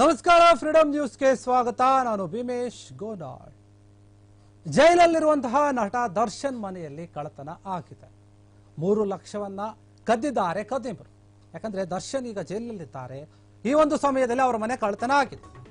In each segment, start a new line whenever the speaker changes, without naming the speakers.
ನಮಸ್ಕಾರ ಫ್ರೀಡಮ್ ನ್ಯೂಸ್ಗೆ ಸ್ವಾಗತ. ನಾನು ಭೀಮೇಶ್ ಗೋನಾಳ್. ಜೈಲಲ್ಲಿರುವಂತಹ ನಟ ದರ್ಶನ್ ಮನೆಯಲ್ಲಿ ಕಳತನ ಆಗಿದೆ. ಮೂರು ಲಕ್ಷವನ್ನ ಕದ್ದಿದ್ದಾರೆ ಕದಿಮರು. ಯಾಕಂದ್ರೆ ದರ್ಶನ್ ಈಗ ಜೈಲಲ್ಲಿದ್ದಾರೆ. ಈ ಒಂದು ಸಮಯದಲ್ಲಿ ಅವರ ಮನೆ ಕಳತನ ಆಗಿದೆ.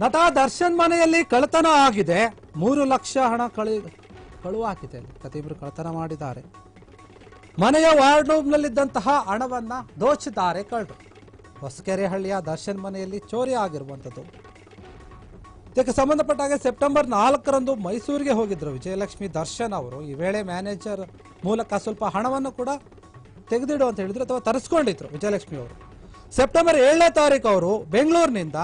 ನಟ ದರ್ಶನ್ ಮನೆಯಲ್ಲಿ ಕಳ್ಳತನ ಆಗಿದೆ. ಮೂರು ಲಕ್ಷ ಹಣ ಕಳಿ ಕಳುವಾಗಿದೆ ಕತೀಬ್ರು ಕಳ್ಳತನ ಮಾಡಿದ್ದಾರೆ. ಮನೆಯ ವಾರ್ಡ್ರೂಮ್ನಲ್ಲಿದ್ದಂತಹ ಹಣವನ್ನ ದೋಚಿದ್ದಾರೆ ಕಳ್ಳರು. ಹೊಸಕೆರೆಹಳ್ಳಿಯ ದರ್ಶನ್ ಮನೆಯಲ್ಲಿ ಚೋರಿ ಆಗಿರುವಂಥದ್ದು. ಇದಕ್ಕೆ ಸಂಬಂಧಪಟ್ಟ ಹಾಗೆ ಸೆಪ್ಟೆಂಬರ್ ನಾಲ್ಕರಂದು ಮೈಸೂರಿಗೆ ಹೋಗಿದ್ರು ವಿಜಯಲಕ್ಷ್ಮಿ ದರ್ಶನ್ ಅವರು. ಈ ವೇಳೆ ಮ್ಯಾನೇಜರ್ ಮೂಲಕ ಸ್ವಲ್ಪ ಹಣವನ್ನು ಕೂಡ ತೆಗೆದಿಡು ಅಂತ ಹೇಳಿದ್ರು ಅಥವಾ ತರಿಸ್ಕೊಂಡಿದ್ರು ವಿಜಯಲಕ್ಷ್ಮಿ ಅವರು. ಸೆಪ್ಟೆಂಬರ್ ಏಳನೇ ತಾರೀಕು ಅವರು ಬೆಂಗಳೂರಿನಿಂದ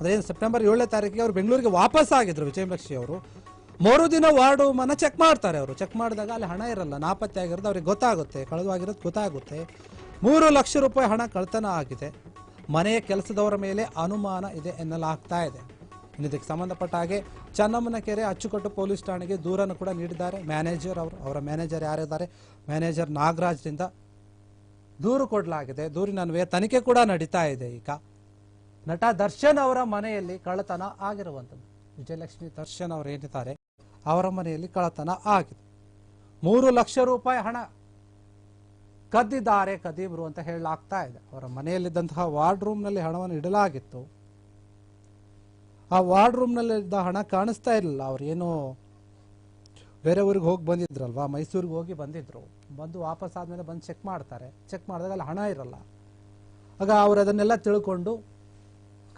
ಅದೇನು ಸೆಪ್ಟೆಂಬರ್ ಏಳನೇ ತಾರೀಕಿಗೆ ಅವರು ಬೆಂಗಳೂರಿಗೆ ವಾಪಸ್ ಆಗಿದ್ರು ವಿಜಯಲಕ್ಷ್ಮಿ ಅವರು. ಮೂರು ದಿನ ವಾರ್ಡ್ ಮನ ಚೆಕ್ ಮಾಡ್ತಾರೆ ಅವರು. ಚೆಕ್ ಮಾಡಿದಾಗ ಅಲ್ಲಿ ಹಣ ಇರಲ್ಲ. ನಾಪತ್ತೆ ಆಗಿರೋದು ಅವ್ರಿಗೆ ಗೊತ್ತಾಗುತ್ತೆ. ಕಳೆದವಾಗಿರೋದು ಗೊತ್ತಾಗುತ್ತೆ. ಮೂರು ಲಕ್ಷ ರೂಪಾಯಿ ಹಣ ಕಳ್ತನ ಆಗಿದೆ. ಮನೆಯ ಕೆಲಸದವರ ಮೇಲೆ ಅನುಮಾನ ಇದೆ ಎನ್ನಲಾಗ್ತಾ ಇದೆ. ಇದಕ್ಕೆ ಸಂಬಂಧಪಟ್ಟ ಹಾಗೆ ಚನ್ನಮ್ಮನ ಕೆರೆ ಅಚ್ಚುಕಟ್ಟು ಪೊಲೀಸ್ ಠಾಣೆಗೆ ದೂರನ್ನು ಕೂಡ ನೀಡಿದ್ದಾರೆ. ಮ್ಯಾನೇಜರ್ ಅವರು, ಅವರ ಮ್ಯಾನೇಜರ್ ಯಾರಿದ್ದಾರೆ? ಮ್ಯಾನೇಜರ್ ನಾಗರಾಜ್ರಿಂದ ದೂರು ಕೊಡಲಾಗಿದೆ. ದೂರಿನ ತನಿಖೆ ಕೂಡ ನಡೀತಾ ಇದೆ ಈಗ. ನಟ ದರ್ಶನ್ ಅವರ ಮನೆಯಲ್ಲಿ ಕಳ್ಳತನ ಆಗಿರುವಂಥದ್ದು. ವಿಜಯಲಕ್ಷ್ಮಿ ದರ್ಶನ್ ಅವರು ಏನಿದ್ದಾರೆ? ಅವರ ಮನೆಯಲ್ಲಿ ಕಳ್ಳತನ ಆಗಿದೆ. ಮೂರು ಲಕ್ಷ ರೂಪಾಯಿ ಹಣ ಕದ್ದಿದ್ದಾರೆ, ಕದೀಬ್ರು ಅಂತ ಹೇಳಲಾಗ್ತಾ ಇದೆ. ಅವರ ಮನೆಯಲ್ಲಿದ್ದಂತಹ ವಾರ್ಡ್ ರೂಮ್ನಲ್ಲಿ ಹಣವನ್ನು ಇಡಲಾಗಿತ್ತು. ಆ ವಾರ್ಡ್ ರೂಮ್ನಲ್ಲಿದ್ದ ಹಣ ಕಾಣಿಸ್ತಾ ಇರಲಿಲ್ಲ. ಅವ್ರು ಏನೋ ಬೇರೆ ಊರಿಗೆ ಹೋಗಿ ಬಂದಿದ್ರಲ್ವಾ? ಮೈಸೂರಿಗೆ ಹೋಗಿ ಬಂದಿದ್ರು. ಬಂದು ವಾಪಸ್ ಆದಮೇಲೆ ಬಂದು ಚೆಕ್ ಮಾಡ್ತಾರೆ. ಚೆಕ್ ಮಾಡಿದಾಗ ಅಲ್ಲಿ ಹಣ ಇರಲ್ಲ. ಆಗ ಅವ್ರು ಅದನ್ನೆಲ್ಲ ತಿಳ್ಕೊಂಡು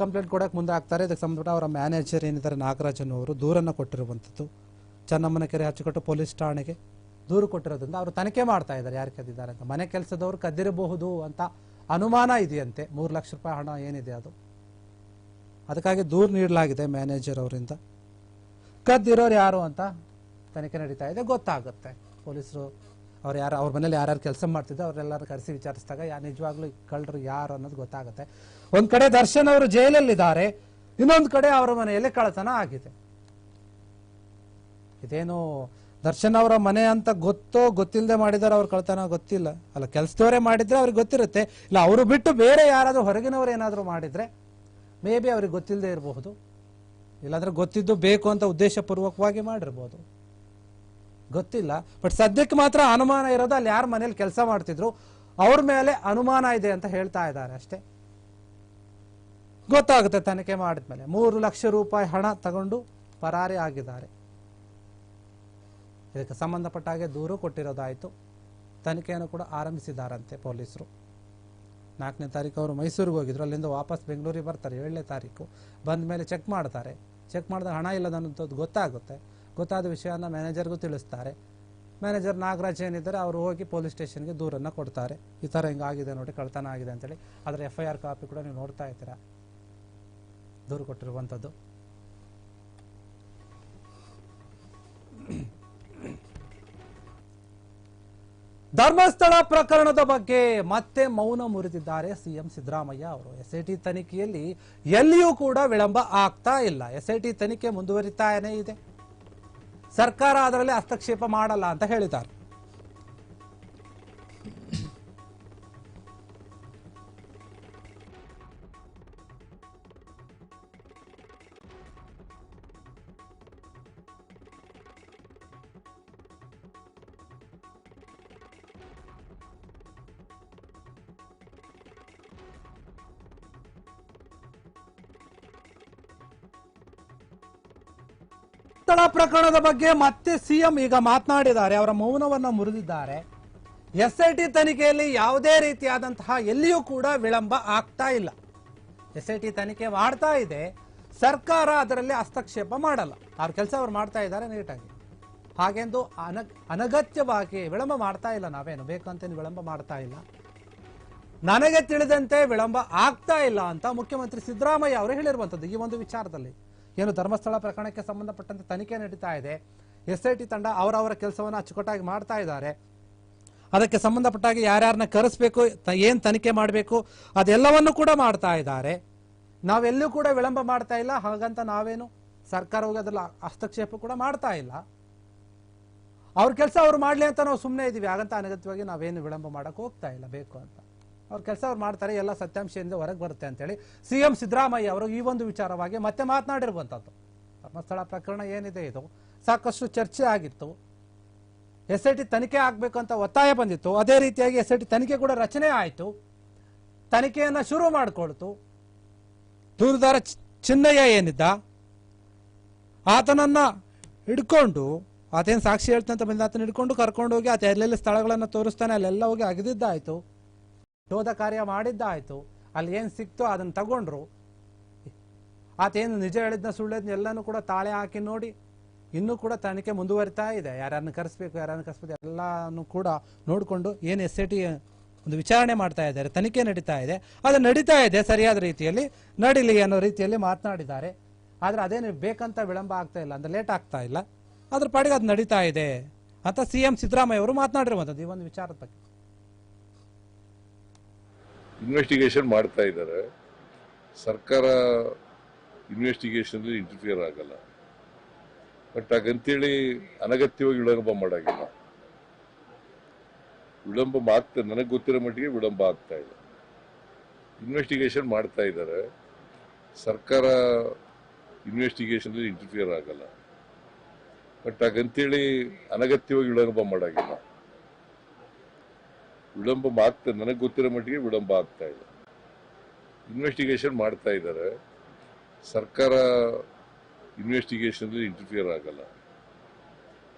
ಕಂಪ್ಲೇಂಟ್ ಕೊಡೋಕೆ ಮುಂದೆ ಆಗ್ತಾರೆ. ಇದಕ್ಕೆ ಸಂಬಂಧಪಟ್ಟ ಅವರ ಮ್ಯಾನೇಜರ್ ಏನಿದ್ದಾರೆ, ನಾಗರಾಜನ್ ಅವರು ದೂರನ್ನು ಕೊಟ್ಟಿರುವಂಥದ್ದು. ಚನ್ನಮ್ಮನ ಕೆರೆ ಅಚ್ಚುಕಟ್ಟು ಪೊಲೀಸ್ ಠಾಣೆಗೆ ದೂರು ಕೊಟ್ಟಿರೋದ್ರಿಂದ ಅವರು ತನಿಖೆ ಮಾಡ್ತಾ ಇದ್ದಾರೆ, ಯಾರು ಕದ್ದಿದ್ದಾರೆ ಅಂತ. ಮನೆ ಕೆಲಸದವರು ಕದ್ದಿರಬಹುದು ಅಂತ ಅನುಮಾನ ಇದೆಯಂತೆ. ಮೂರು ಲಕ್ಷ ರೂಪಾಯಿ ಹಣ ಏನಿದೆ ಅದು? ಅದಕ್ಕಾಗಿ ದೂರು ನೀಡಲಾಗಿದೆ ಮ್ಯಾನೇಜರ್ ಅವರಿಂದ. ಕದ್ದಿರೋರು ಯಾರು ಅಂತ ತನಿಖೆ ನಡೀತಾ ಇದೆ, ಗೊತ್ತಾಗುತ್ತೆ. ಪೊಲೀಸರು ಅವ್ರು ಯಾರು ಅವ್ರ ಮನೇಲಿ ಯಾರ್ಯಾರು ಕೆಲಸ ಮಾಡ್ತಿದ್ದೆ ಅವರೆಲ್ಲರೂ ಕರೆಸಿ ವಿಚಾರಿಸಿದಾಗ, ಯಾ ನಿಜವಾಗ್ಲೂ ಕಳ್ಳರು ಯಾರು ಅನ್ನೋದು ಗೊತ್ತಾಗುತ್ತೆ. ಒಂದು ಕಡೆ ದರ್ಶನ್ ಅವರು ಜೈಲಲ್ಲಿದ್ದಾರೆ, ಇನ್ನೊಂದು ಕಡೆ ಅವರ ಮನೆಯಲ್ಲಿ ಕಳ್ಳತನ ಆಗಿದೆ. ಇದೇನು ದರ್ಶನ್ ಅವರ ಮನೆ ಅಂತ ಗೊತ್ತೋ ಗೊತ್ತಿಲ್ಲದೆ ಮಾಡಿದಾರೆ ಅವ್ರ ಕಳ್ತನ ಗೊತ್ತಿಲ್ಲ. ಅಲ್ಲ, ಕೆಲಸದವರೇ ಮಾಡಿದ್ರೆ ಅವ್ರಿಗೆ ಗೊತ್ತಿರುತ್ತೆ. ಇಲ್ಲ, ಅವರು ಬಿಟ್ಟು ಬೇರೆ ಯಾರಾದರೂ ಹೊರಗಿನವರು ಏನಾದರೂ ಮಾಡಿದ್ರೆ ಮೇ ಬಿ ಅವ್ರಿಗೆ ಗೊತ್ತಿಲ್ಲದೆ ಇರಬಹುದು. ಇಲ್ಲಾಂದ್ರೆ ಗೊತ್ತಿದ್ದು ಬೇಕು ಅಂತ ಉದ್ದೇಶಪೂರ್ವಕವಾಗಿ ಮಾಡಿರ್ಬೋದು. ಗೊತ್ತಿಲ್ಲ. ಬಟ್ ಸದ್ಯಕ್ಕೆ ಮಾತ್ರ ಅನುಮಾನ ಇರೋದು ಅಲ್ಲಿ ಯಾರ ಮನೇಲಿ ಕೆಲಸ ಮಾಡ್ತಿದ್ರು, ಅವ್ರ ಮೇಲೆ ಅನುಮಾನ ಇದೆ ಅಂತ ಹೇಳ್ತಾ ಇದ್ದಾರೆ ಅಷ್ಟೇ. ಗೊತ್ತಾಗುತ್ತೆ ತನಿಖೆ ಮಾಡಿದ್ಮೇಲೆ. ಮೂರು ಲಕ್ಷ ರೂಪಾಯಿ ಹಣ ತಗೊಂಡು ಪರಾರಿ ಆಗಿದ್ದಾರೆ. ಇದಕ್ಕೆ ಸಂಬಂಧಪಟ್ಟ ಹಾಗೆ ದೂರು ಕೊಟ್ಟಿರೋದಾಯಿತು. ತನಿಖೆಯನ್ನು ಕೂಡ ಆರಂಭಿಸಿದಾರಂತೆ ಪೊಲೀಸರು. ನಾಲ್ಕನೇ ತಾರೀಕು ಅವರು ಮೈಸೂರಿಗೆ ಹೋಗಿದ್ರು. ಅಲ್ಲಿಂದ ವಾಪಸ್ ಬೆಂಗಳೂರಿಗೆ ಬರ್ತಾರೆ. ಏಳನೇ ತಾರೀಕು ಬಂದ ಮೇಲೆ ಚೆಕ್ ಮಾಡ್ತಾರೆ. ಚೆಕ್ ಮಾಡಿದ್ರೆ ಹಣ ಇಲ್ಲದನ್ನೋದು ಗೊತ್ತಾಗುತ್ತೆ. ಗೊತ್ತಾದ ವಿಷಯನ ಮ್ಯಾನೇಜರ್ಗೂ ತಿಳಿಸ್ತಾರೆ. ಮ್ಯಾನೇಜರ್ ನಾಗರಾಜ್ ಏನಿದ್ದಾರೆ, ಅವರು ಹೋಗಿ ಪೊಲೀಸ್ ಸ್ಟೇಷನ್ಗೆ ದೂರನ್ನು ಕೊಡ್ತಾರೆ. ಈ ಥರ ಹಿಂಗಾಗಿದೆ ನೋಡಿ ಕಳ್ತನ ಆಗಿದೆ ಅಂತೇಳಿ. ಅದರ ಎಫ್ ಐ ಆರ್ ಕಾಪಿ ಕೂಡ ನೀವು ನೋಡ್ತಾ ಇದ್ದೀರಾ? ದೂರು ಕೊಟ್ಟಿರುವಂಥದ್ದು. ಧರ್ಮಸ್ಥಳ ಪ್ರಕರಣದ ಬಗ್ಗೆ ಮತ್ತೆ ಮೌನ ಮುರಿದಿದ್ದಾರೆ ಸಿಎಂ ಸಿದ್ದರಾಮಯ್ಯ ಅವರು. ಎಸ್ಐಟಿ ತನಿಖೆಯಲ್ಲಿ ಎಲ್ಲಿಯೂ ಕೂಡ ವಿಳಂಬ ಆಗ್ತಾ ಇಲ್ಲ. ಎಸ್ಐಟಿ ತನಿಖೆ ಮುಂದುವರಿತಾನೇ ಇದೆ. ಸರ್ಕಾರ ಅದರಲ್ಲಿ ಹಸ್ತಕ್ಷೇಪ ಮಾಡಲ್ಲ ಅಂತ ಹೇಳಿದ್ದಾರೆ. ಸ್ಥಳ ಪ್ರಕರಣದ ಬಗ್ಗೆ ಮತ್ತೆ ಸಿಎಂ ಈಗ ಮಾತನಾಡಿದ್ದಾರೆ. ಅವರ ಮೌನವನ್ನ ಮುರಿದಿದ್ದಾರೆ. ಎಸ್ಐಟಿ ತನಿಖೆಯಲ್ಲಿ ಯಾವುದೇ ರೀತಿಯಾದಂತಹ ಎಲ್ಲಿಯೂ ಕೂಡ ವಿಳಂಬ ಆಗ್ತಾ ಇಲ್ಲ. ಎಸ್ಐಟಿ ತನಿಖೆ ಮಾಡ್ತಾ ಇದೆ. ಸರ್ಕಾರ ಅದರಲ್ಲಿ ಹಸ್ತಕ್ಷೇಪ ಮಾಡಲ್ಲ. ಅವ್ರ ಕೆಲಸ ಅವ್ರು ಮಾಡ್ತಾ ಇದ್ದಾರೆ ನೀಟಾಗಿ. ಹಾಗೆಂದು ಅನ, ಅನಗತ್ಯವಾಗಿ ವಿಳಂಬ ಮಾಡ್ತಾ ಇಲ್ಲ ನಾವೇನು? ಬೇಕಂತೇನು ವಿಳಂಬ ಮಾಡ್ತಾ ಇಲ್ಲ. ನನಗೆ ತಿಳಿದಂತೆ ವಿಳಂಬ ಆಗ್ತಾ ಇಲ್ಲ ಅಂತ ಮುಖ್ಯಮಂತ್ರಿ ಸಿದ್ದರಾಮಯ್ಯ ಅವರು ಹೇಳಿರುವಂತದ್ದು ಈ ಒಂದು ವಿಚಾರದಲ್ಲಿ. ಏನು ಧರ್ಮಸ್ಥಳ ಪ್ರಕರಣಕ್ಕೆ ಸಂಬಂಧಪಟ್ಟಂತೆ ತನಿಖೆ ನಡೀತಾ ಇದೆ. ಎಸ್ ಐ ಟಿ ತಂಡ ಅವರವರ ಕೆಲಸವನ್ನು ಅಚ್ಚುಕಟ್ಟಾಗಿ ಮಾಡ್ತಾ ಇದ್ದಾರೆ. ಅದಕ್ಕೆ ಸಂಬಂಧಪಟ್ಟಾಗಿ ಯಾರ್ಯಾರನ್ನ ಕರೆಸಬೇಕು ಏನು ತನಿಖೆ ಮಾಡಬೇಕು, ಅದೆಲ್ಲವನ್ನು ಕೂಡ ಮಾಡ್ತಾ ಇದ್ದಾರೆ. ನಾವೆಲ್ಲೂ ಕೂಡ ವಿಳಂಬ ಮಾಡ್ತಾ ಇಲ್ಲ. ಹಾಗಂತ ನಾವೇನು ಸರ್ಕಾರ ಹೋಗಿ ಅದ್ರಲ್ಲಿ ಹಸ್ತಕ್ಷೇಪ ಕೂಡ ಮಾಡ್ತಾ ಇಲ್ಲ. ಅವ್ರ ಕೆಲಸ ಅವ್ರು ಮಾಡ್ಲಿ ಅಂತ ನಾವು ಸುಮ್ಮನೆ ಇದ್ದೀವಿ ಹಾಗಂತ ಅನಗತ್ಯವಾಗಿ ನಾವೇನು ವಿಳಂಬ ಮಾಡಕ್ ಹೋಗ್ತಾ ಇಲ್ಲ. ಬೇಕು ಅಂತ. ಅವ್ರ ಕೆಲಸ ಅವ್ರು ಮಾಡ್ತಾರೆ, ಎಲ್ಲ ಸತ್ಯಾಂಶದಿಂದ ಹೊರಗೆ ಬರುತ್ತೆ ಅಂತೇಳಿ ಸಿ ಎಂ ಸಿದ್ದರಾಮಯ್ಯ ಅವರು ಈ ಒಂದು ವಿಚಾರವಾಗಿ ಮತ್ತೆ ಮಾತನಾಡಿರುವಂಥದ್ದು ಧರ್ಮಸ್ಥಳ ಪ್ರಕರಣ ಏನಿದೆ ಇದು? ಸಾಕಷ್ಟು ಚರ್ಚೆ ಆಗಿತ್ತು. ಎಸ್ ಐ ಟಿ ತನಿಖೆ ಆಗಬೇಕು ಅಂತ ಒತ್ತಾಯ ಬಂದಿತ್ತು. ಅದೇ ರೀತಿಯಾಗಿ ಎಸ್ ಐ ಟಿ ತನಿಖೆ ಕೂಡ ರಚನೆ ಆಯಿತು. ತನಿಖೆಯನ್ನು ಶುರು ಮಾಡಿಕೊಳ್ತು. ದೂರದಾರ ಚಿನ್ನಯ್ಯ ಏನಿದ್ದ? ಆತನನ್ನು ಹಿಡ್ಕೊಂಡು, ಆತೇನು ಸಾಕ್ಷಿ ಹೇಳ್ತಂತ ಬಂದ ಆತನ ಹಿಡ್ಕೊಂಡು ಕರ್ಕೊಂಡು ಹೋಗಿ ಆತ ಎಲ್ಲೆಲ್ಲಿ ಸ್ಥಳಗಳನ್ನು ತೋರಿಸ್ತಾನೆ, ಅಲ್ಲೆಲ್ಲ ಹೋಗಿ ಅಗದಿದ್ದಾಯ್ತು. ಶೋಧ ಕಾರ್ಯ ಮಾಡಿದ್ದಾಯ್ತು. ಅಲ್ಲಿ ಏನ್ ಸಿಕ್ತೋ ಅದನ್ನ ತಗೊಂಡ್ರು. ಆತ ಏನು ನಿಜ ಹೇಳಿದ್ನ ಸುಳ್ಳಿದ್ನ ಎಲ್ಲನೂ ಕೂಡ ತಾಳೆ ಹಾಕಿ ನೋಡಿ ಇನ್ನೂ ಕೂಡ ತನಿಖೆ ಮುಂದುವರಿತಾ ಇದೆ. ಯಾರನ್ನು ಕರೆಸ್ಬೇಕು ಯಾರನ್ನು ಕರೆಸ್ಬೇಕು ಎಲ್ಲಾನು ಕೂಡ ನೋಡಿಕೊಂಡು ಏನು ಎಸ್ ಐ ಒಂದು ವಿಚಾರಣೆ ಮಾಡ್ತಾ ಇದ್ದಾರೆ, ತನಿಖೆ ನಡೀತಾ ಇದೆ. ಅದು ನಡೀತಾ ಇದೆ ಸರಿಯಾದ ರೀತಿಯಲ್ಲಿ, ನಡೀಲಿ ಅನ್ನೋ ರೀತಿಯಲ್ಲಿ ಮಾತನಾಡಿದ್ದಾರೆ. ಆದ್ರೆ ಅದೇನು ಬೇಕಂತ ವಿಳಂಬ ಆಗ್ತಾ ಇಲ್ಲ, ಅಂದ್ರೆ ಲೇಟ್ ಆಗ್ತಾ ಇಲ್ಲ. ಅದ್ರ ಪಾಡಿಗೆ ಅದು ನಡೀತಾ ಇದೆ ಅಂತ ಸಿ ಎಂ ಸಿದ್ದರಾಮಯ್ಯ ಅವರು ಮಾತನಾಡಿರುವಂಥದ್ದು ಈ ಒಂದು ವಿಚಾರದ ಬಗ್ಗೆ.
ಇನ್ವೆಸ್ಟಿಗೇಷನ್ ಮಾಡ್ತಾ ಇದ್ದಾರೆ. ಸರ್ಕಾರ ಇನ್ವೆಸ್ಟಿಗೇಷನ್ ಇಂಟರ್ಫಿಯರ್ ಆಗಲ್ಲ. ಬಟ್ ಹಾಗಂತೇಳಿ ಅನಗತ್ಯವಾಗಿ ವಿಳಂಬ ಮಾಡಾಗಿಲ್ಲ. ವಿಳಂಬ ಆಗ್ತಾ ನನಗೆ ಗೊತ್ತಿರೋ ಮಟ್ಟಿಗೆ ವಿಳಂಬ ಆಗ್ತಾ ಇಲ್ಲ ಇನ್ವೆಸ್ಟಿಗೇಷನ್ ಮಾಡ್ತಾ ಇದ್ದಾರೆ. ಸರ್ಕಾರ ಇನ್ವೆಸ್ಟಿಗೇಷನ್ ಇಂಟರ್ಫಿಯರ್ ಆಗಲ್ಲ. ಬಟ್ ಹಾಗಂತೇಳಿ ಅನಗತ್ಯವಾಗಿ ವಿಳಂಬ ಮಾಡಾಗಿಲ್ಲ. ವಿಳಂಬ ಮಾಡ್ತಾ ನನಗೆ ಗೊತ್ತಿರೋ ಮಟ್ಟಿಗೆ ವಿಳಂಬ ಆಗ್ತಾ ಇದೆ. ಇನ್ವೆಸ್ಟಿಗೇಷನ್ ಮಾಡ್ತಾ ಇದ್ದಾರೆ ಸರ್ಕಾರ ಇನ್ವೆಸ್ಟಿಗೇಷನ್ ಇಂಟರ್ಫಿಯರ್ ಆಗಲ್ಲ.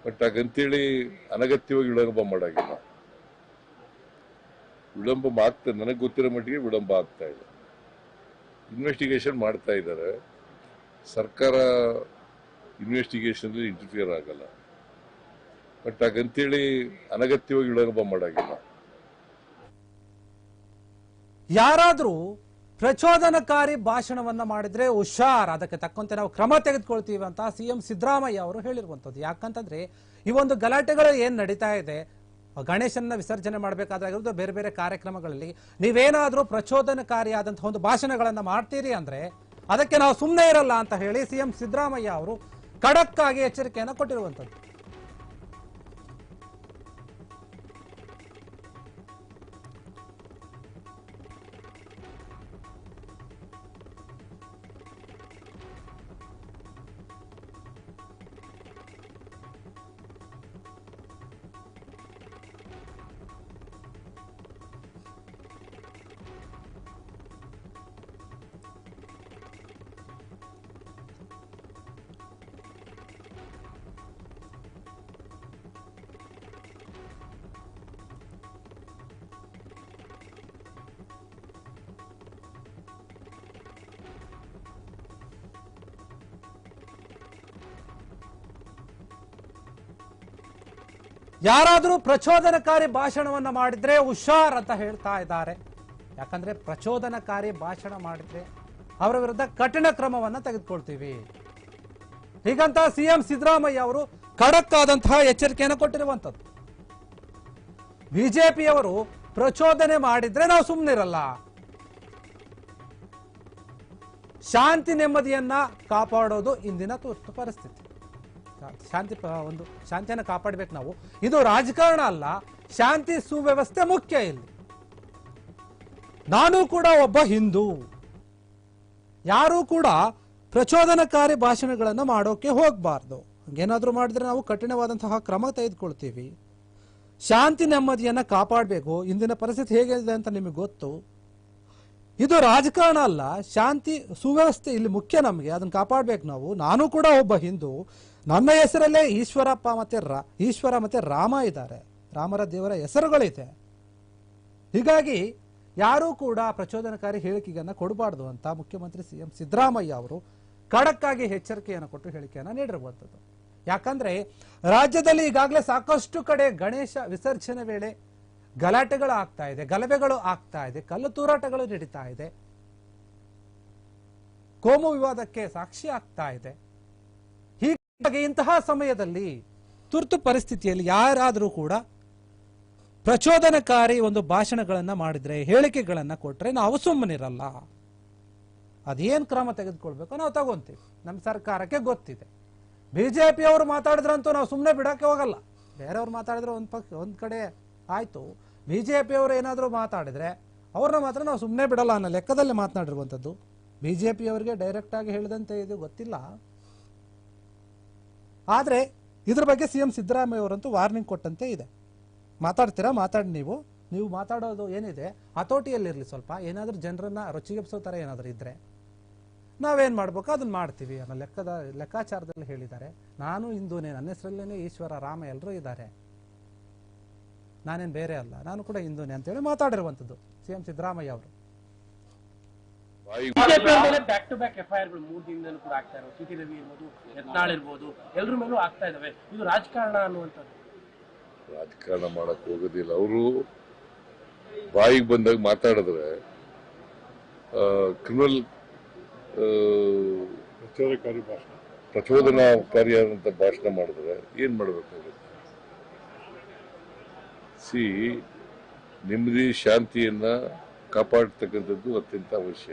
ಬಟ್ ಹಾಗಂತೇಳಿ ಅನಗತ್ಯವಾಗಿ ವಿಳಂಬ ಮಾಡಾಗಿಲ್ಲ. ವಿಳಂಬ ಮಾಡ್ತಾ ನನಗೆ ಗೊತ್ತಿರೋ ಮಟ್ಟಿಗೆ ವಿಳಂಬ ಆಗ್ತಾ ಇದೆ. ಇನ್ವೆಸ್ಟಿಗೇಷನ್ ಮಾಡ್ತಾ ಇದ್ದಾರೆ ಸರ್ಕಾರ ಇನ್ವೆಸ್ಟಿಗೇಷನ್ ಇಂಟರ್ಫಿಯರ್ ಆಗಲ್ಲ. ಬಟ್ ಹಾಗಂತೇಳಿ ಅನಗತ್ಯವಾಗಿ ವಿಳಂಬ ಮಾಡಾಗಿಲ್ಲ.
ಯಾರಾದರೂ ಪ್ರಚೋದನಕಾರಿ ಭಾಷಣವನ್ನ ಮಾಡಿದ್ರೆ ಹುಷಾರ್. ಅದಕ್ಕೆ ತಕ್ಕಂತೆ ನಾವು ಕ್ರಮ ತೆಗೆದುಕೊಳ್ತೀವಿ ಅಂತ ಸಿ ಎಂ ಸಿದ್ದರಾಮಯ್ಯ ಅವರು ಹೇಳಿರುವಂಥದ್ದು. ಯಾಕಂತಂದ್ರೆ ಈ ಒಂದು ಗಲಾಟೆಗಳು ಏನು ನಡೀತಾ ಇದೆ ಗಣೇಶನ ವಿಸರ್ಜನೆ ಮಾಡಬೇಕಾದಾಗಿರೋದು ಬೇರೆ ಬೇರೆ ಕಾರ್ಯಕ್ರಮಗಳಲ್ಲಿ ನೀವೇನಾದರೂ ಪ್ರಚೋದನಕಾರಿಯಾದಂತಹ ಒಂದು ಭಾಷಣಗಳನ್ನು ಮಾಡ್ತೀರಿ ಅಂದ್ರೆ ಅದಕ್ಕೆ ನಾವು ಸುಮ್ಮನೆ ಇರಲ್ಲ ಅಂತ ಹೇಳಿ ಸಿ ಎಂ ಸಿದ್ದರಾಮಯ್ಯ ಅವರು ಖಡಕ್ಕಾಗಿ ಎಚ್ಚರಿಕೆಯನ್ನು ಕೊಟ್ಟಿರುವಂಥದ್ದು. ಯಾರಾದರೂ ಪ್ರಚೋದನಕಾರಿ ಭಾಷಣವನ್ನ ಮಾಡಿದ್ರೆ ಹುಷಾರ್ ಅಂತ ಹೇಳ್ತಾ ಇದ್ದಾರೆ. ಯಾಕಂದ್ರೆ ಪ್ರಚೋದನಕಾರಿ ಭಾಷಣ ಮಾಡಿದ್ರೆ ಅವರ ವಿರುದ್ಧ ಕಠಿಣ ಕ್ರಮವನ್ನ ತೆಗೆದುಕೊಳ್ತೀವಿ. ಹೀಗಂತ ಸಿಎಂ ಸಿದ್ದರಾಮಯ್ಯ ಅವರು ಖಡಕ್ ಆದಂತಹ ಎಚ್ಚರಿಕೆಯನ್ನು ಕೊಟ್ಟಿರುವಂತದ್ದು. ಬಿಜೆಪಿಯವರು ಪ್ರಚೋದನೆ ಮಾಡಿದ್ರೆ ನಾವು ಸುಮ್ಮನಿರಲ್ಲ ಶಾಂತಿ ನೆಮ್ಮದಿಯನ್ನ ಕಾಪಾಡೋದು ಇಂದಿನ ತುರ್ತು ಪರಿಸ್ಥಿತಿ. ಶಾಂತಿ ಒಂದು ಶಾಂತಿಯನ್ನು ಕಾಪಾಡಬೇಕು ನಾವು. ಇದು ರಾಜಕಾರಣ ಅಲ್ಲ, ಶಾಂತಿ ಸುವ್ಯವಸ್ಥೆ ಮುಖ್ಯ ಇಲ್ಲಿ. ನಾನು ಕೂಡ ಒಬ್ಬ ಹಿಂದೂ. ಯಾರೂ ಕೂಡ ಪ್ರಚೋದನಕಾರಿ ಭಾಷಣಗಳನ್ನು ಮಾಡೋಕೆ ಹೋಗಬಾರ್ದು. ಹಂಗೇನಾದ್ರೂ ಮಾಡಿದ್ರೆ ನಾವು ಕಠಿಣವಾದಂತಹ ಕ್ರಮ ತೆಗೆದುಕೊಳ್ತೀವಿ. ಶಾಂತಿ ನೆಮ್ಮದಿಯನ್ನ ಕಾಪಾಡಬೇಕು. ಇಂದಿನ ಪರಿಸ್ಥಿತಿ ಹೇಗಿದೆ ಅಂತ ನಿಮಗೆ ಗೊತ್ತು. ಇದು ರಾಜಕಾರಣ ಅಲ್ಲ, ಶಾಂತಿ ಸುವ್ಯವಸ್ಥೆ ಇಲ್ಲಿ ಮುಖ್ಯ ನಮಗೆ. ಅದನ್ನು ಕಾಪಾಡಬೇಕು ನಾವು. ನಾನು ಕೂಡ ಒಬ್ಬ ಹಿಂದೂ. ನನ್ನ ಹೆಸರಲ್ಲೇ ಈಶ್ವರಪ್ಪ ಮತ್ತೆ ರಾ, ಈಶ್ವರ ಮತ್ತೆ ರಾಮ ಇದ್ದಾರೆ. ರಾಮರ ದೇವರ ಹೆಸರುಗಳಿದೆ. ಹೀಗಾಗಿ ಯಾರೂ ಕೂಡ ಪ್ರಚೋದನಕಾರಿ ಹೇಳಿಕೆಯನ್ನು ಕೊಡಬಾರ್ದು ಅಂತ ಮುಖ್ಯಮಂತ್ರಿ ಸಿ ಎಂ ಸಿದ್ದರಾಮಯ್ಯ ಅವರು ಖಡಕ್ಕಾಗಿ ಎಚ್ಚರಿಕೆಯನ್ನು ಕೊಟ್ಟು ಹೇಳಿಕೆಯನ್ನು ನೀಡಿರುವಂಥದ್ದು. ಯಾಕಂದ್ರೆ ರಾಜ್ಯದಲ್ಲಿ ಈಗಾಗಲೇ ಸಾಕಷ್ಟು ಕಡೆ ಗಣೇಶ ವಿಸರ್ಜನೆ ವೇಳೆ ಗಲಾಟೆಗಳು ಆಗ್ತಾ ಇದೆ, ಗಲಭೆಗಳು ಆಗ್ತಾ ಇದೆ, ಕಲ್ಲು ತೂರಾಟಗಳು ನಡೀತಾ ಇದೆ. ಕೋಮು ವಿವಾದಕ್ಕೆ ಸಾಕ್ಷಿ ಆಗ್ತಾ ಇದೆ. ಹೀಗಾಗಿ ಇಂತಹ ಸಮಯದಲ್ಲಿ ತುರ್ತು ಪರಿಸ್ಥಿತಿಯಲ್ಲಿ ಯಾರಾದರೂ ಕೂಡ ಪ್ರಚೋದನಕಾರಿ ಒಂದು ಭಾಷಣಗಳನ್ನು ಮಾಡಿದರೆ, ಹೇಳಿಕೆಗಳನ್ನು ಕೊಟ್ಟರೆ ನಾವು ಸುಮ್ಮನಿರಲ್ಲ. ಅದೇನು ಕ್ರಮ ತೆಗೆದುಕೊಳ್ಬೇಕು? ನಾವು ತಗೊಂತೀವಿ. ನಮ್ಮ ಸರ್ಕಾರಕ್ಕೆ ಗೊತ್ತಿದೆ. ಬಿ ಬಿಜೆಪಿ ಅವರು ಮಾತಾಡಿದ್ರಂತೂ ನಾವು ಸುಮ್ಮನೆ ಬಿಡೋಕ್ಕೆ ಹೋಗಲ್ಲ. ಬೇರೆಯವ್ರು ಮಾತಾಡಿದ್ರೆ ಒಂದು ಪಕ್ಷ, ಒಂದು ಕಡೆ ಆಯಿತು. ಬಿ ಜೆ ಅವರು ಏನಾದರೂ ಮಾತಾಡಿದ್ರೆ ಅವ್ರನ್ನ ಮಾತ್ರ ನಾವು ಸುಮ್ಮನೆ ಬಿಡಲ್ಲ ಅನ್ನೋ ಲೆಕ್ಕದಲ್ಲಿ ಮಾತನಾಡಿರುವಂಥದ್ದು. ಬಿ ಅವರಿಗೆ ಪಿಯವರಿಗೆ ಡೈರೆಕ್ಟಾಗಿ ಹೇಳಿದಂತೆ ಇದು ಗೊತ್ತಿಲ್ಲ. ಆದ್ರೆ ಇದ್ರ ಬಗ್ಗೆ ಸಿ ಎಂ ಸಿದ್ದರಾಮಯ್ಯ ಅವರಂತೂ ವಾರ್ನಿಂಗ್ ಕೊಟ್ಟಂತೆ ಇದೆ. ಮಾತಾಡ್ತೀರಾ? ಮಾತಾಡಿ ನೀವು. ನೀವು ಮಾತಾಡೋದು ಏನಿದೆ? ಹತೋಟಿಯಲ್ಲಿರಲಿ ಸ್ವಲ್ಪ. ಏನಾದರೂ ಜನರನ್ನ ರುಚಿಗೆಪ್ಸೋ ಥರ ಏನಾದರೂ ಇದ್ದರೆ ನಾವೇನು ಮಾಡ್ಬೇಕು? ಅದನ್ನು ಮಾಡ್ತೀವಿ. ಅನ್ನೋ ಲೆಕ್ಕದ, ಲೆಕ್ಕಾಚಾರದಲ್ಲಿ ಹೇಳಿದ್ದಾರೆ. ನಾನು ಹಿಂದೂನೇ ನನ್ನ ಹೆಸರಲ್ಲೇ ಈಶ್ವರ, ರಾಮ ಎಲ್ಲರೂ ಇದ್ದಾರೆ. ನಾನೇನು ಬೇರೆ ಅಲ್ಲ. ನಾನು ಕೂಡ ಹಿಂದೂನೇ ಅಂತೇಳಿ ಮಾತಾಡಿರುವಂಥದ್ದು ಸಿ ಎಂ ಸಿದ್ದರಾಮಯ್ಯ ಅವರು.
Back to back F I ಆರ್ಗಳು ಮೂರು ದಿನದಲ್ಲೂ ಕೂಡ ಆಗ್ತಾ ಇರೋದು. ಸಿಟಿ ರವಿ ಇರ್ಬೋದು ಯತ್ನಾಳ್ ಇರ್ಬೋದು ಎಲ್ಲರ ಮೇಲೂ ಆಗ್ತಾ ಇದಾವೆ. ಇದು ರಾಜಕಾರಣ ಅನ್ನುವಂಥದ್ದು.
ರಾಜಕಾರಣ ಮಾಡಕ್ ಹೋಗೋದಿಲ್ಲ. ಅವರು ಬಾಯಿಗೆ ಬಂದಾಗ ಮಾತಾಡಿದ್ರೆ ಕ್ರಿಮಿನಲ್
ಪ್ರಚೋದಕಾರಿ ಭಾಷಣ.
ಪ್ರಚೋದನಾಕಾರಿಯಾದಂತ ಭಾಷಣ ಮಾಡಿದ್ರೆ ಏನ್ ಮಾಡಬೇಕಾಗುತ್ತೆ ಸಿ ನೆಮ್ಮದಿ ಶಾಂತಿಯನ್ನ ಕಾಪಾಡ್ತಕ್ಕಂಥದ್ದು ಅತ್ಯಂತ ಅವಶ್ಯ.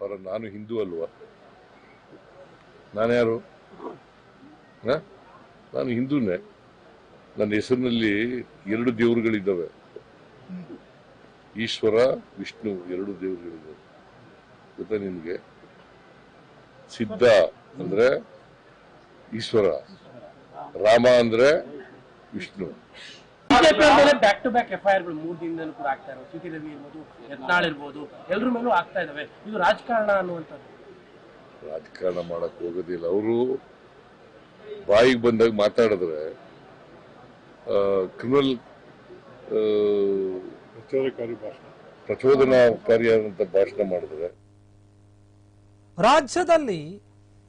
ಪರ ನಾನು ಹಿಂದೂ ಅಲ್ವಾ? ನಾನು ಯಾರು? ನಾನು ಹಿಂದೂನೇ. ನನ್ನ ಹೆಸರಿನಲ್ಲಿ ಎರಡು ದೇವರುಗಳಿದ್ದಾವೆ. ಈಶ್ವರ, ವಿಷ್ಣು ಎರಡು ದೇವರುಗಳಿದ್ದಾವೆ. ಗೊತ್ತಾ ನಿಮ್ಗೆ? ಸಿದ್ಧ ಅಂದ್ರೆ ಈಶ್ವರ, ರಾಮ ಅಂದ್ರೆ ವಿಷ್ಣು.
ಬಿಜೆಪಿ ಮೇಲೆ back to back F I ಆರ್ಗಳು ಮೂರು ದಿನದಲ್ಲೂ ಕೂಡ ಆಗ್ತಾ ಇರೋದು ಸಿಟಿ ರವಿ ಇರ್ಬೋದು ಯತ್ನಾಳ್ ಇರ್ಬೋದು ಎಲ್ರ ಮೇಲೂ ಆಗ್ತಾ ಇದಾವೆ. ಇದು ರಾಜಕಾರಣ ಅನ್ನುವಂಥದ್ದು.
ರಾಜಕಾರಣ ಮಾಡಕ್ ಹೋಗೋದಿಲ್ಲ. ಅವರು ಬಾಯಿಗೆ ಬಂದಾಗ ಮಾತಾಡಿದ್ರೆ ಕ್ರಿಮಿನಲ್
ಪ್ರಚೋದಕಾರಿ ಭಾಷಣ.
ಪ್ರಚೋದನಾಕಾರಿಯಾದಂತ ಭಾಷಣ ಮಾಡಿದ್ರೆ.
ರಾಜ್ಯದಲ್ಲಿ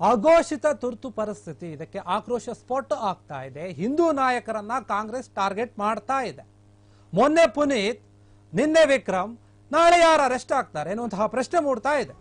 ಅಘೋಷಿತ ತುರ್ತು ಪರಿಸ್ಥಿತಿ. ಇದಕ್ಕೆ ಆಕ್ರೋಶ ಸ್ಫೋಟ ಆಗ್ತಾ ಇದೆ. ಹಿಂದೂ ನಾಯಕರನ್ನ ಕಾಂಗ್ರೆಸ್ ಟಾರ್ಗೆಟ್ ಮಾಡ್ತಾ ಇದೆ. ಮೊನ್ನೆ ಪುನೀತ್, ನಿನ್ನೆ ವಿಕ್ರಮ್, ನಾಳೆ ಯಾರು ಅರೆಸ್ಟ್ ಆಗ್ತಾರೆ ಎನ್ನುವಂತಹ ಪ್ರಶ್ನೆ ಮೂಡ್ತಾ ಇದೆ.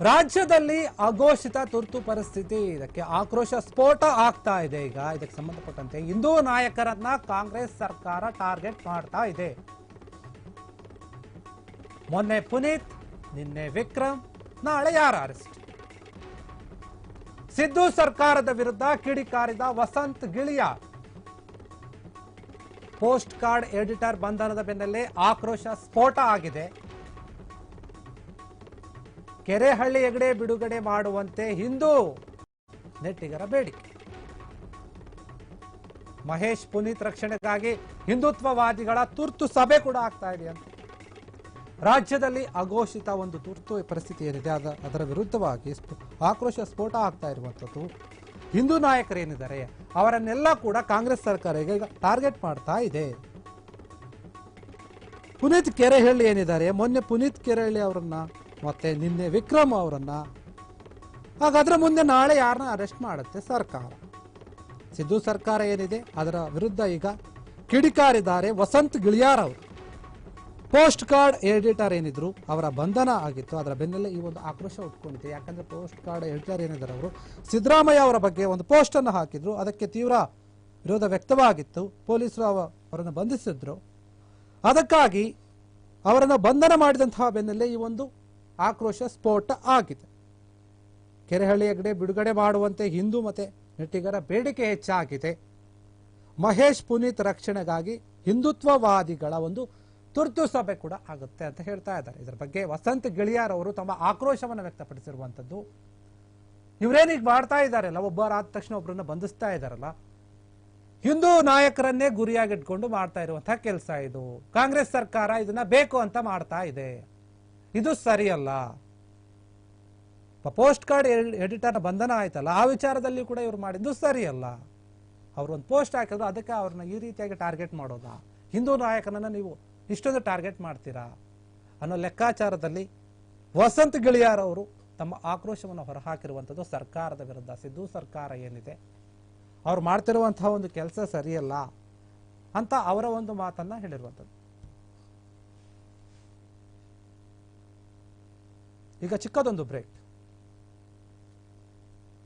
ರಾಜ್ಯದಲ್ಲಿ ಅಘೋಷಿತ ತುರ್ತು ಪರಿಸ್ಥಿತಿ. ಇದಕ್ಕೆ ಆಕ್ರೋಶ ಸ್ಫೋಟ ಆಗ್ತಾ ಇದೆ ಈಗ. ಇದಕ್ಕೆ ಸಂಬಂಧಪಟ್ಟಂತೆ ಹಿಂದೂ ನಾಯಕರನ್ನ ಕಾಂಗ್ರೆಸ್ ಸರ್ಕಾರ ಟಾರ್ಗೆಟ್ ಮಾಡ್ತಾ ಇದೆ. ಮೊನ್ನೆ ಪುನೀತ್, ನಿನ್ನೆ ವಿಕ್ರಮ್, ನಾಳೆ ಯಾರ ಅರೆಸ್ಟ್? ಸಿದ್ದು ಸರ್ಕಾರದ ವಿರುದ್ಧ ಕಿಡಿಕಾರಿದ ವಸಂತ್ ಗಿಳಿಯ. ಪೋಸ್ಟ್ ಕಾರ್ಡ್ ಎಡಿಟರ್ ಬಂಧನದ ಬೆನ್ನಲ್ಲೇ ಆಕ್ರೋಶ ಸ್ಫೋಟ ಆಗಿದೆ. ಕೆರೆಹಳ್ಳಿ ಹೆಗಡೆ ಬಿಡುಗಡೆ ಮಾಡುವಂತೆ ಹಿಂದೂ ನೆಟ್ಟಿಗರ ಬೇಡಿಕೆ. ಮಹೇಶ್ ಪುನೀತ್ ರಕ್ಷಣೆಗಾಗಿ ಹಿಂದುತ್ವವಾದಿಗಳ ತುರ್ತು ಸಭೆ ಕೂಡ ಆಗ್ತಾ ಇದೆ ಅಂತ. ರಾಜ್ಯದಲ್ಲಿ ಅಘೋಷಿತ ಒಂದು ತುರ್ತು ಪರಿಸ್ಥಿತಿ ಏನಿದೆ, ಅದ, ಅದರ ವಿರುದ್ಧವಾಗಿ ಆಕ್ರೋಶ ಸ್ಫೋಟ ಆಗ್ತಾ ಇರುವಂಥದ್ದು. ಹಿಂದೂ ನಾಯಕರೇನಿದ್ದಾರೆ, ಅವರನ್ನೆಲ್ಲ ಕೂಡ ಕಾಂಗ್ರೆಸ್ ಸರ್ಕಾರ ಈಗ ಟಾರ್ಗೆಟ್ ಮಾಡ್ತಾ ಇದೆ. ಪುನೀತ್ ಕೆರೆಹಳ್ಳಿ ಏನಿದ್ದಾರೆ, ಮೊನ್ನೆ ಪುನೀತ್ ಕೆರೆಹಳ್ಳಿ ಅವರನ್ನ ಮತ್ತೆ ನಿನ್ನೆ ವಿಕ್ರಮ್ ಅವರನ್ನ. ಹಾಗಾದ್ರೆ ಮುಂದೆ ನಾಳೆ ಯಾರನ್ನ ಅರೆಸ್ಟ್ ಮಾಡುತ್ತೆ ಸರ್ಕಾರ. ಸಿದ್ದು ಸರ್ಕಾರ ಏನಿದೆ, ಅದರ ವಿರುದ್ಧ ಈಗ ಕಿಡಿಕಾರಿದ್ದಾರೆ ವಸಂತ್ ಗಿಳಿಯಾರ್ ಅವರು. ಪೋಸ್ಟ್ ಕಾರ್ಡ್ ಎಡಿಟರ್ ಏನಿದ್ರು, ಅವರ ಬಂಧನ ಆಗಿತ್ತು, ಅದರ ಬೆನ್ನಲ್ಲೇ ಈ ಒಂದು ಆಕ್ರೋಶ ಉಟ್ಕೊಂಡಿದೆ. ಯಾಕಂದ್ರೆ ಪೋಸ್ಟ್ ಕಾರ್ಡ್ ಎಡಿಟರ್ ಏನಿದ್ದಾರೆ ಅವರು, ಸಿದ್ದರಾಮಯ್ಯ ಅವರ ಬಗ್ಗೆ ಒಂದು ಪೋಸ್ಟ್ ಅನ್ನು ಹಾಕಿದ್ರು, ಅದಕ್ಕೆ ತೀವ್ರ ವಿರೋಧ ವ್ಯಕ್ತವಾಗಿತ್ತು. ಪೊಲೀಸರು ಅವ- ಅವರನ್ನು ಬಂಧಿಸಿದ್ರು. ಅದಕ್ಕಾಗಿ ಅವರನ್ನು ಬಂಧನ ಮಾಡಿದಂತಹ ಬೆನ್ನಲ್ಲೇ ಈ ಒಂದು ಆಕ್ರೋಶ ಸ್ಫೋಟ ಆಗಿದೆ. ಕೆರೆಹಳ್ಳಿ ಹೆಗ್ಡೆ ಬಿಡುಗಡೆ ಮಾಡುವಂತೆ ಹಿಂದೂ ಮತ್ತೆ ನೆಟ್ಟಿಗರ ಬೇಡಿಕೆ ಹೆಚ್ಚಾಗಿದೆ. ಮಹೇಶ್ ಪುನೀತ್ ರಕ್ಷಣೆಗಾಗಿ ಹಿಂದುತ್ವವಾದಿಗಳ ಒಂದು ತುರ್ತು ಸಭೆ ಕೂಡ ಆಗುತ್ತೆ ಅಂತ ಹೇಳ್ತಾ ಇದ್ದಾರೆ. ಇದರ ಬಗ್ಗೆ ವಸಂತ್ ಗಿಳಿಯಾರ್ ಅವರು ತಮ್ಮ ಆಕ್ರೋಶವನ್ನು ವ್ಯಕ್ತಪಡಿಸಿರುವಂತದ್ದು. ಇವರೇನೀಗ ಮಾಡ್ತಾ ಇದ್ದಾರಲ್ಲ ಒಬ್ಬರಾದ ತಕ್ಷಣ ಒಬ್ಬರನ್ನ ಬಂಧಿಸ್ತಾ ಇದ್ದಾರಲ್ಲ. ಹಿಂದೂ ನಾಯಕರನ್ನೇ ಗುರಿಯಾಗಿಟ್ಕೊಂಡು ಮಾಡ್ತಾ ಇರುವಂತಹ ಕೆಲಸ ಇದು. ಕಾಂಗ್ರೆಸ್ ಸರ್ಕಾರ ಇದನ್ನ ಬೇಕು ಅಂತ ಮಾಡ್ತಾ ಇದೆ. ಇದು ಸರಿಯಲ್ಲ. ಪೋಸ್ಟ್ ಕಾರ್ಡ್ ಎಡಿಟರ್ನ ಬಂಧನ ಆಯ್ತಲ್ಲ, ಆ ವಿಚಾರದಲ್ಲಿ ಕೂಡ ಇವ್ರು ಮಾಡಿದ್ದು ಸರಿಯಲ್ಲ. ಅವ್ರು ಒಂದು ಪೋಸ್ಟ್ ಹಾಕಿದ್ರು, ಅದಕ್ಕೆ ಅವ್ರನ್ನ ಈ ರೀತಿಯಾಗಿ ಟಾರ್ಗೆಟ್ ಮಾಡೋದಾ? ಹಿಂದೂ ನಾಯಕನನ್ನ ನೀವು ಇಷ್ಟೊಂದು ಟಾರ್ಗೆಟ್ ಮಾಡ್ತೀರಾ? ಅನ್ನೋ ಲೆಕ್ಕಾಚಾರದಲ್ಲಿ ವಸಂತ್ ಗಿಳಿಯಾರ್ ಅವರು ತಮ್ಮ ಆಕ್ರೋಶವನ್ನು ಹೊರಹಾಕಿರುವಂಥದ್ದು ಸರ್ಕಾರದ ವಿರುದ್ಧ. ಸಿದ್ದು ಸರ್ಕಾರ ಏನಿದೆ? ಅವ್ರು ಮಾಡ್ತಿರುವಂತಹ ಒಂದು ಕೆಲಸ ಸರಿಯಲ್ಲ ಅಂತ ಅವರ ಒಂದು ಮಾತನ್ನ ಹೇಳಿರುವಂಥದ್ದು. ಈಗ ಚಿಕ್ಕದೊಂದು ಬ್ರೇಕ್